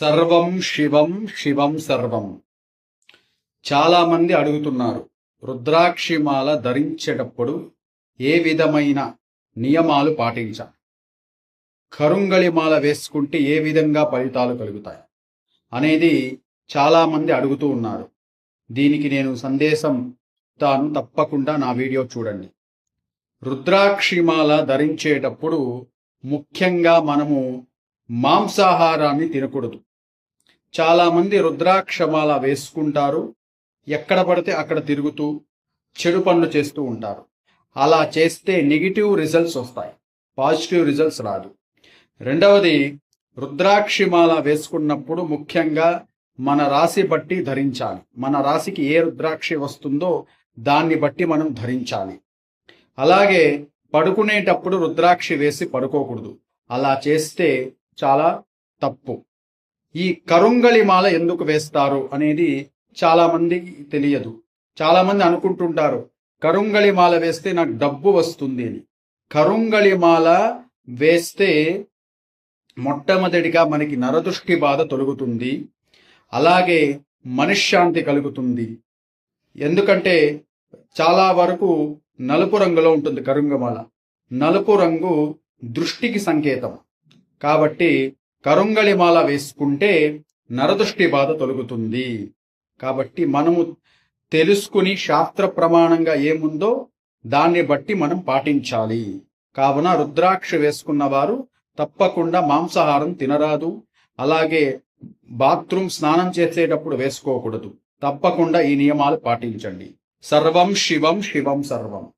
సర్వం శివం శివం సర్వం. చాలామంది అడుగుతున్నారు రుద్రాక్షిమాల ధరించేటప్పుడు ఏ విధమైన నియమాలు పాటించాలి? కరుంగళిమాల వేసుకుంటే ఏ విధంగా ఫలితాలు కలుగుతాయి? అనేది చాలామంది అడుగుతూ ఉన్నారు. దీనికి నేను సందేశం తాను తప్పకుండా నా వీడియో చూడండి. రుద్రాక్షిమాల ధరించేటప్పుడు ముఖ్యంగా మనము మాంసాహారాన్ని తినకూడదు. చాలామంది రుద్రాక్షమాల వేసుకుంటారు ఎక్కడ పడితే అక్కడ తిరుగుతూ చెడు పనులు చేస్తూ ఉంటారు. అలా చేస్తే నెగిటివ్ రిజల్ట్స్ వస్తాయి. పాజిటివ్ రిజల్ట్స్ రాదు. రెండవది రుద్రాక్షిమాల వేసుకున్నప్పుడు ముఖ్యంగా మన రాశి బట్టి ధరించాలి. మన రాశికి ఏ రుద్రాక్షి వస్తుందో దాన్ని బట్టి మనం ధరించాలి. అలాగే పడుకునేటప్పుడు రుద్రాక్షి వేసి పడుకోకూడదు. అలా చేస్తే చాలా తప్పు. ఈ కరుంగళి మాల ఎందుకు వేస్తారు అనేది చాలామందికి తెలియదు. చాలామంది అనుకుంటుంటారు కరుంగళి మాల వేస్తే నాకు డబ్బు వస్తుంది అని. కరుంగళి మాల వేస్తే మొట్టమొదటిగా మనకి నరదృష్టి బాధ తొలగుతుంది అలాగే మనశ్శాంతి కలుగుతుంది. ఎందుకంటే చాలా వరకు నలుపు రంగులో ఉంటుంది కరుంగమాల. నలుపు రంగు దృష్టికి సంకేతం. కాబట్టి కరుంగళిమాల వేసుకుంటే నరదృష్టి బాధ తొలగుతుంది. కాబట్టి మనము తెలుసుకుని శాస్త్ర ప్రమాణంగా ఏముందో దాన్ని బట్టి మనం పాటించాలి. కావున రుద్రాక్ష వేసుకున్న వారు తప్పకుండా మాంసాహారం తినరాదు. అలాగే బాత్రూమ్ స్నానం చేసేటప్పుడు వేసుకోకూడదు. తప్పకుండా ఈ నియమాలు పాటించండి. సర్వం శివం శివం సర్వం.